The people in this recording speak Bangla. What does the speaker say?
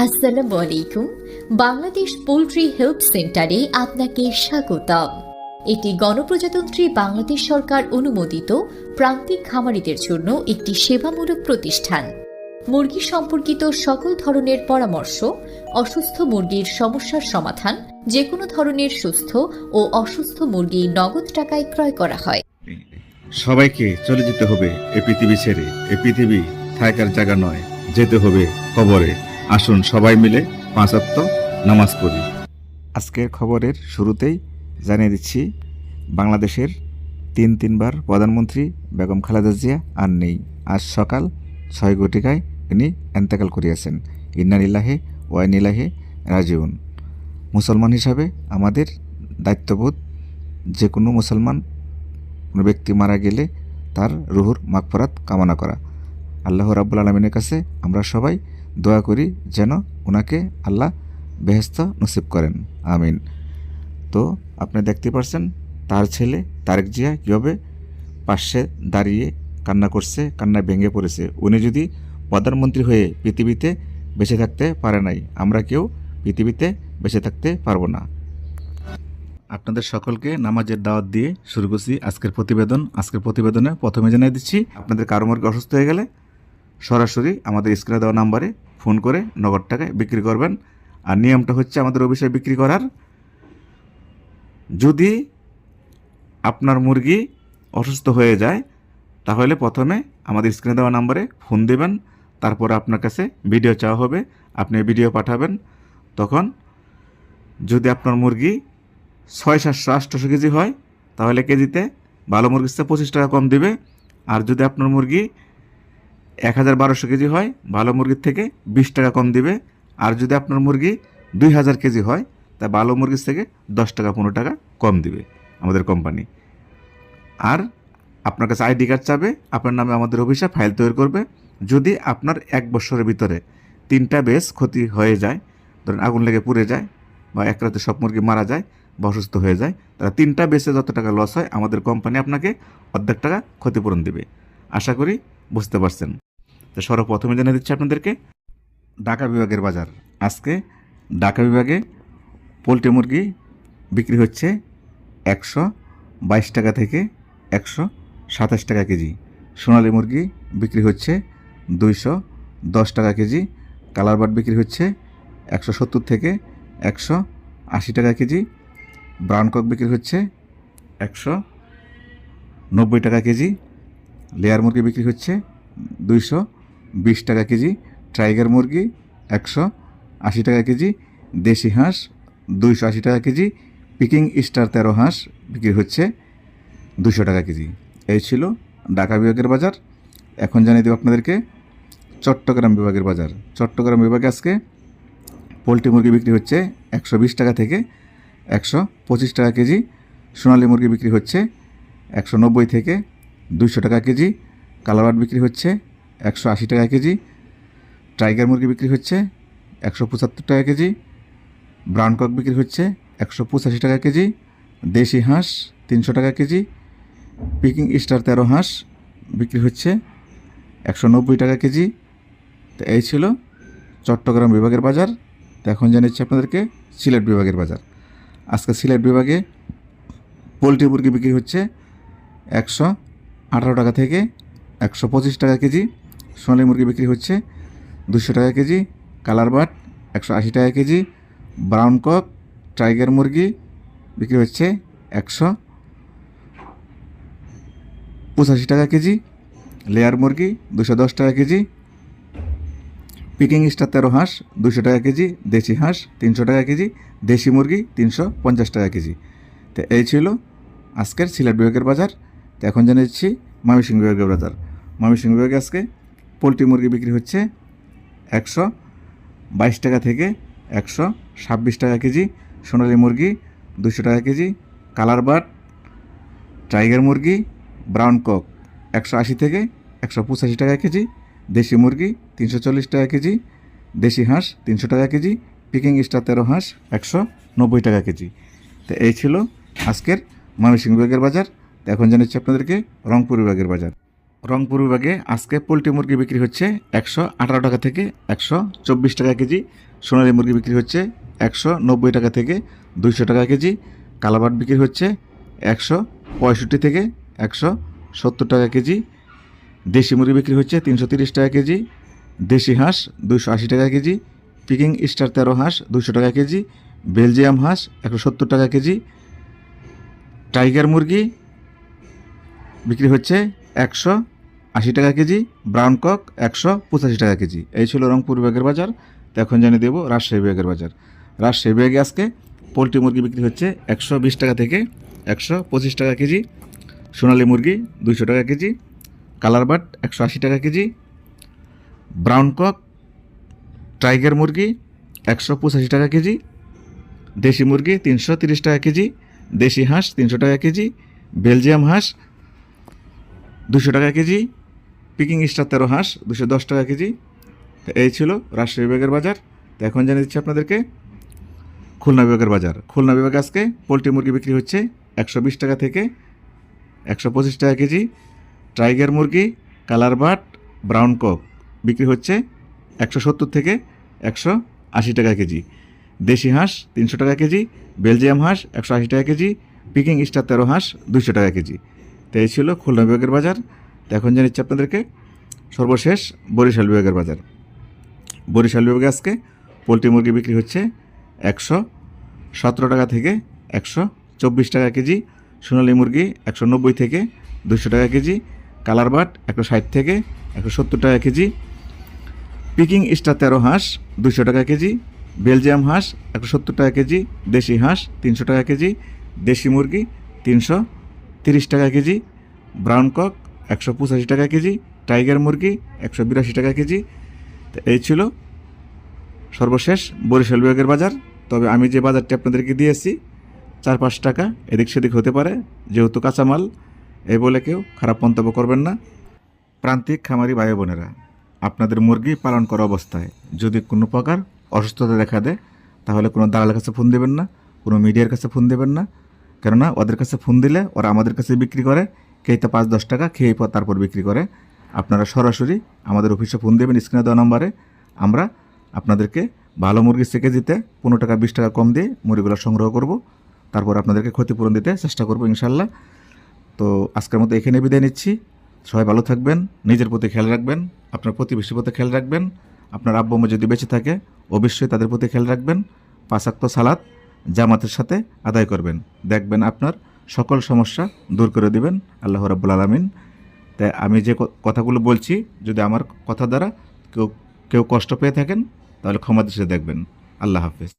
আসসালামু আলাইকুম। বাংলাদেশ পোলট্রি হেল্প সেন্টারে আপনাকে স্বাগতম। এটি গণপ্রজাতন্ত্রী বাংলাদেশ সরকার অনুমোদিত প্রান্তিক খামারিদের জন্য একটি সেবামূলক প্রতিষ্ঠান। মুরগি সম্পর্কিত সকল ধরনের পরামর্শ, অসুস্থ মুরগির সমস্যার সমাধান যে কোনো ধরনের সুস্থ ও অসুস্থ মুরগি নগদ টাকায় ক্রয় করা হয়। সবাইকে চলে যেতে হবে এ পৃথিবী ছেড়ে। এ পৃথিবী থাকার জায়গা নয়, যেতে হবে কবরে। আসুন সবাই মিলে পাঁচাত্ত নামাজ পড়ি। আজকের খবরের শুরুতেই জানিয়ে দিচ্ছি, বাংলাদেশের তিন তিনবার প্রধানমন্ত্রী বেগম খালেদা জিয়া আর নেই। আজ সকাল ছয় ঘটিকায় তিনি এন্তেকাল করিয়াছেন। ইন্নানিল্লাহে ওয়াইনিল্লাহে রাজিউন। মুসলমান হিসাবে আমাদের দায়িত্ববোধ, যে কোনো মুসলমান কোনো ব্যক্তি মারা গেলে তার রুহুর মাগফরাত কামনা করা। আল্লাহ রাব্বুল আলমিনের কাছে আমরা সবাই দোয়া করি যেন ওনাকে আল্লাহ বেহেস্ত নসিব করেন। আমিন। তো আপনি দেখতে পারছেন, তার ছেলে তারেক জিয়া কীভাবে পাশে দাঁড়িয়ে কান্না করছে কান্না ভেঙে পড়েছে। উনি যদি প্রধানমন্ত্রী হয়ে পৃথিবীতে বেঁচে থাকতে পারে নাই, আমরা কেউ পৃথিবীতে বেঁচে থাকতে পারব না। আপনাদের সকলকে নামাজের দাওয়াত দিয়ে শুরু করছি আজকের প্রতিবেদন। আজকের প্রতিবেদনে প্রথমে জানিয়ে দিচ্ছি, আপনাদের কারও মুরগি অসুস্থ হয়ে গেলে সরাসরি আমাদের স্ক্রিনে দেওয়া নাম্বারে ফোন করে নগদ টাকায় বিক্রি করবেন। আর নিয়মটা হচ্ছে আমাদের অফিসে বিক্রি করার। যদি আপনার মুরগি অসুস্থ হয়ে যায়, তাহলে প্রথমে আমাদের স্ক্রিনে দেওয়া নাম্বারে ফোন দেবেন। তারপর আপনার কাছে ভিডিও চাওয়া হবে, আপনি ভিডিও পাঠাবেন। তখন যদি আপনার মুরগি ছয় সাতশো আটশোশো কেজি হয়, তাহলে কেজিতে ভালো মুরগির চেয়ে পঁচিশ টাকা কম দিবে। আর যদি আপনার মুরগি এক হাজার বারোশো কেজি হয়, ভালো মুরগির থেকে বিশ টাকা কম দিবে। আর যদি আপনার মুরগি দুই হাজার কেজি হয়, তা ভালো মুরগির থেকে দশ টাকা, পনেরো টাকা কম দিবে আমাদের কোম্পানি। আর আপনার কাছে আইডি কার্ড চাবে, আপনার নামে আমাদের অফিসে ফাইল তৈরি করবে। যদি আপনার এক বছরের ভিতরে তিনটা বেশ ক্ষতি হয়ে যায়, ধরেন আগুন লেগে পুড়ে যায় বা এক রাতে সব মুরগি মারা যায় বা অসুস্থ হয়ে যায়, তারা তিনটা বেসে যত টাকা লস হয়, আমাদের কোম্পানি আপনাকে অর্ধেক টাকা ক্ষতিপূরণ দেবে। আশা করি বুঝতে পারছেন। তো সর্বপ্রথমে জানিয়ে দিচ্ছি আপনাদেরকে, ঢাকা বিভাগের বাজার। আজকে ঢাকা বিভাগে পোলট্রি মুরগি বিক্রি হচ্ছে একশো বাইশ টাকা থেকে একশো সাতাশ টাকা কেজি। সোনালী মুরগি বিক্রি হচ্ছে দুইশো দশ টাকা কেজি। কালার বাট বিক্রি হচ্ছে একশো সত্তর থেকে একশো আশি টাকা কেজি। ব্রাউন কক বিক্রি হচ্ছে একশো নব্বই টাকা কেজি। লেয়ার মুরগি বিক্রি হচ্ছে দুইশো বিশ টাকা কেজি টাইগার মুরগি, একশো আশি টাকা কেজি দেশি হাঁস, দুইশো আশি টাকা কেজি পিকিং স্টার তেরো হাঁস বিক্রি হচ্ছে দুশো টাকা কেজি। এই ছিল ঢাকা বিভাগের বাজার। এখন জানিয়ে দেব আপনাদেরকে চট্টগ্রাম বিভাগের বাজার। চট্টগ্রাম বিভাগে আজকে পোলট্রি মুরগি বিক্রি হচ্ছে একশো বিশ টাকা থেকে একশো পঁচিশ টাকা কেজি, সোনালী মুরগি বিক্রি হচ্ছে একশো নব্বই থেকে দুইশো টাকা কেজি, কালাবাট বিক্রি হচ্ছে একশো আশি টাকা কেজি, টাইগার মুরগি বিক্রি হচ্ছে একশো পঁচাত্তর টাকা কেজি, ব্রাউন কক বিক্রি হচ্ছে একশো পঁচাশি টাকা কেজি, দেশি হাঁস তিনশো টাকা কেজি, পিকিং স্টার তেরো হাঁস বিক্রি হচ্ছে একশো নব্বই টাকা কেজি। তো এই ছিল চট্টগ্রাম বিভাগের বাজার। তো এখন জানিয়েছি আপনাদেরকে সিলেট বিভাগের বাজার। আজকে সিলেট বিভাগে পোলট্রি মুরগি বিক্রি হচ্ছে একশো আঠারো টাকা থেকে একশো পঁচিশ টাকা কেজি। সোনালী মুরগি বিক্রি হচ্ছে দুশো টাকা কেজি, কালার বাট একশো আশি টাকা কেজি, ব্রাউন কক, টাইগার মুরগি বিক্রি হচ্ছে একশো পঁচাশি টাকা কেজি, লেয়ার মুরগি দুশো দশ টাকা কেজি, পিকিং স্টার তেরো হাঁস দুশো টাকা কেজি, দেশি হাঁস তিনশো টাকা কেজি, দেশি মুরগি তিনশো পঞ্চাশ টাকা কেজি। তো এই ছিল আজকের সিলেট বিভাগের বাজার। তো এখন জানিয়ে দিচ্ছি ময়মনসিংহ বিভাগের বাজার। ময়মনসিংহ বিভাগে আজকে পোলট্রি মুরগি বিক্রি হচ্ছে একশো বাইশ টাকা থেকে একশো ছাব্বিশ টাকা কেজি, সোনালী মুরগি দুশো টাকা কেজি, কালার বাট টাইগার মুরগি, ব্রাউন কক একশো আশি থেকে একশো পঁচাশি টাকা কেজি, দেশি মুরগি তিনশো চল্লিশ টাকা কেজি, দেশি হাঁস তিনশো টাকা কেজি, পিকিং স্টার তেরো হাঁস একশো নব্বই টাকা কেজি। তো এই ছিল আজকের ময়মনসিংহ বিভাগের বাজার। এখন জানাচ্ছি আপনাদেরকে রংপুর বিভাগের বাজার। রংপুর বিভাগে আজকে পোলট্রি মুরগি বিক্রি হচ্ছে একশো আঠারো টাকা থেকে একশো চব্বিশ টাকা কেজি। সোনালী মুরগি বিক্রি হচ্ছে একশো নব্বই টাকা থেকে দুইশো টাকা কেজি। কালাবাট বিক্রি হচ্ছে একশো পঁয়ষট্টি থেকে একশো সত্তর টাকা কেজি। দেশি মুরগি বিক্রি হচ্ছে তিনশো তিরিশ টাকা কেজি। দেশি হাঁস দুশো আশি টাকা কেজি। পিকিং স্টার তেরো হাঁস দুশো টাকা কেজি। বেলজিয়াম হাঁস একশো সত্তর টাকা কেজি। টাইগার মুরগি বিক্রি হচ্ছে একশো আশি টাকা কেজি ব্রাউন কক একশো পঁচাশি টাকা কেজি। এই ছিল রংপুর বিভাগের বাজার। তো এখন জানিয়ে দেবো রাজশাহী বিভাগের বাজার। রাজশাহী বিভাগে আজকে পোলট্রি মুরগি বিক্রি হচ্ছে একশো বিশ টাকা থেকে একশো পঁচিশ টাকা কেজি, সোনালী মুরগি দুইশো টাকা কেজি, কালার বাট একশো আশি টাকা কেজি ব্রাউন কক টাইগার মুরগি একশো পঁচাশি টাকা কেজি, দেশি মুরগি তিনশো তিরিশ টাকা কেজি, দেশি হাঁস তিনশো টাকা কেজি, বেলজিয়াম হাঁস দুশো টাকা কেজি পিকিং স্টার তেরো হাঁস, দুশো দশ টাকা কেজি। এই ছিল রাজশাহী বিভাগের বাজার। তো এখন জানিয়ে দিচ্ছি আপনাদেরকে, খুলনা বিভাগের বাজার। খুলনা বিভাগে আজকে পোলট্রি মুরগি বিক্রি হচ্ছে একশো বিশ টাকা থেকে একশো পঁচিশ টাকা কেজি। টাইগার মুরগি, কালার বাট, ব্রাউন কক বিক্রি হচ্ছে একশো সত্তর থেকে একশো আশি টাকা কেজি। দেশি হাঁস, তিনশো টাকা কেজি। বেলজিয়াম হাঁস, একশো আশি টাকা কেজি। পিকিং স্টার তেরো হাঁস দুশো টাকা কেজি। তো এই ছিল খুলনা বিভাগের বাজার। এখন জানিচ্ছি আপনাদেরকে, সর্বশেষ বরিশাল বিভাগের বাজার। বরিশাল বিভাগে আজকে পোলট্রি মুরগি বিক্রি হচ্ছে একশো সতেরো টাকা থেকে একশো চব্বিশ টাকা কেজি, সোনালী মুরগি একশো নব্বই থেকে দুশো টাকা কেজি, কালার বাট একশো ষাট থেকে একশো সত্তর টাকা কেজি, পিকিং স্টার তেরো হাঁস দুশো টাকা কেজি, বেলজিয়াম হাঁস একশো সত্তর টাকা কেজি, দেশি হাঁস তিনশো টাকা কেজি, দেশি মুরগি তিনশো তিরিশ টাকা কেজি, ব্রাউন কক একশো পঁচাশি টাকা কেজি, টাইগার মুরগি একশো বিরাশি টাকা কেজি। এই ছিল সর্বশেষ বরিশাল বিভাগের বাজার। তবে আমি যে বাজারটি আপনাদেরকে দিয়েছি, চার পাঁচ টাকা এদিক সেদিক হতে পারে, যেহেতু কাঁচামাল, এই বলে কেউ খারাপ মন্তব্য করবেন না। প্রান্তিক খামারি ভাই বোনেরা, আপনাদের মুরগি পালন করা অবস্থায় যদি কোনো প্রকার অসুস্থতা দেখা দেয়, তাহলে কোনো দালালের কাছে ফোন দেবেন না, কোনো মিডিয়ার কাছে ফোন দেবেন না। কেননা ওদের কাছে ফোন দিলে ওরা আমাদের কাছে বিক্রি করে খেয়েতে পাঁচ দশ টাকা খেয়ে পর তারপর বিক্রি করে। আপনারা সরাসরি আমাদের অফিসে ফোন দেবেন, স্ক্রিনে দেওয়া নম্বরে। আমরা আপনাদেরকে ভালো মুরগি সেকে দিতে পনেরো টাকা, বিশ টাকা কম দিয়ে মুরগিগুলো সংগ্রহ করব। তারপর আপনাদেরকে ক্ষতিপূরণ দিতে চেষ্টা করব ইনশাল্লাহ তো আজকের মতো এখানে বিদায় নিচ্ছি। সবাই ভালো থাকবেন, নিজের প্রতি খেয়াল রাখবেন, আপনার প্রতিবেশীর প্রতি খেয়াল রাখবেন, আপনার আব্বু যদি বেঁচে থাকে, অবশ্যই তাদের প্রতি খেয়াল রাখবেন পাশাক্ত সালাত জামাতের সাথে আদায় করবেন। দেখবেন আপনার সকল সমস্যা দূর করে দিবেন, আল্লাহ রাবুল আলমিন। তাই আমি যে কথাগুলো বলছি, যদি আমার কথা দ্বারা কেউ কেউ কষ্ট পেয়ে থাকেন, তাহলে ক্ষমা দেশে দেখবেন। আল্লাহ হাফেজ।